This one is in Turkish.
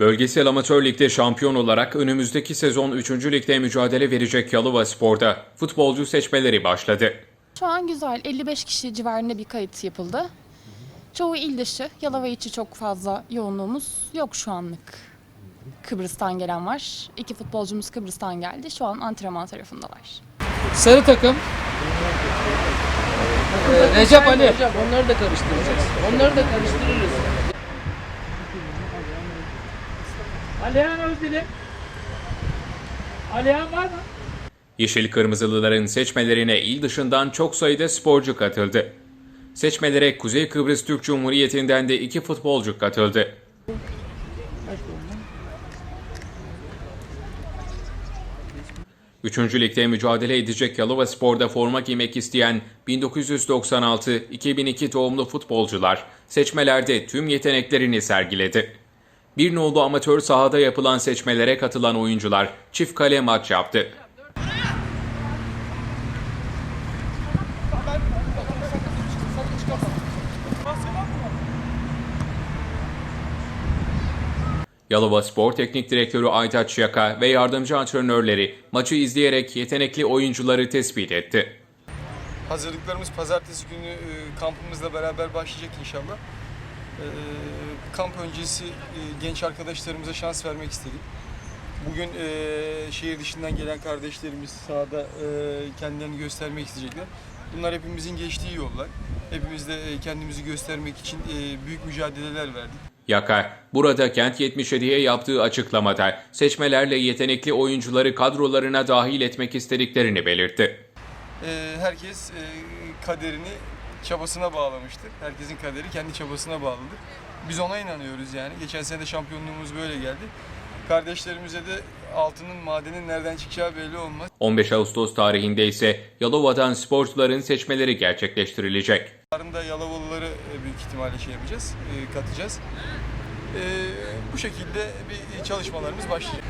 Bölgesel Amatör Lig'de şampiyon olarak önümüzdeki sezon 3. Lig'de mücadele verecek Yalova Spor'da futbolcu seçmeleri başladı. Şu an güzel. 55 kişi civarında bir kayıt yapıldı. Çoğu il dışı. Yalova içi çok fazla yoğunluğumuz yok şu anlık. Kıbrıs'tan gelen var. İki futbolcumuz Kıbrıs'tan geldi. Şu an antrenman tarafındalar. Sarı takım. Ee, Recep Ali. Onları da karıştıracağız. Onları da karıştırırız. Alihan Özdilip. Alihan var mı? Yeşil Kırmızılıların seçmelerine il dışından çok sayıda sporcu katıldı. Seçmelere Kuzey Kıbrıs Türk Cumhuriyeti'nden de iki futbolcu katıldı. Üçüncü ligde mücadele edecek Yalova Spor'da forma giymek isteyen 1996-2002 doğumlu futbolcular seçmelerde tüm yeteneklerini sergiledi. Bir nolu amatör sahada yapılan seçmelere katılan oyuncular çift kale maç yaptı. Yalova Spor Teknik Direktörü Aytaç Yaka ve yardımcı antrenörleri maçı izleyerek yetenekli oyuncuları tespit etti. Hazırlıklarımız pazartesi günü e, kampımızla beraber başlayacak inşallah. E, kamp öncesi e, genç arkadaşlarımıza şans vermek istedik. Bugün e, şehir dışından gelen kardeşlerimiz sahada e, kendilerini göstermek isteyecekler. Bunlar hepimizin geçtiği yollar. Hepimiz de e, kendimizi göstermek için e, büyük mücadeleler verdik. Yaka, burada Kent 77'ye yaptığı açıklamada seçmelerle yetenekli oyuncuları kadrolarına dahil etmek istediklerini belirtti. E, herkes e, kaderini çabasına bağlamıştır. Herkesin kaderi kendi çabasına bağlıdır. Biz ona inanıyoruz yani. Geçen sene de şampiyonluğumuz böyle geldi. Kardeşlerimize de altının madenin nereden çıkacağı belli olmaz. 15 Ağustos tarihinde ise Yalova'dan sporcuların seçmeleri gerçekleştirilecek. Yarın da Yalovalıları e, büyük ihtimalle şey yapacağız, e, katacağız. E, bu şekilde bir çalışmalarımız başlayacak.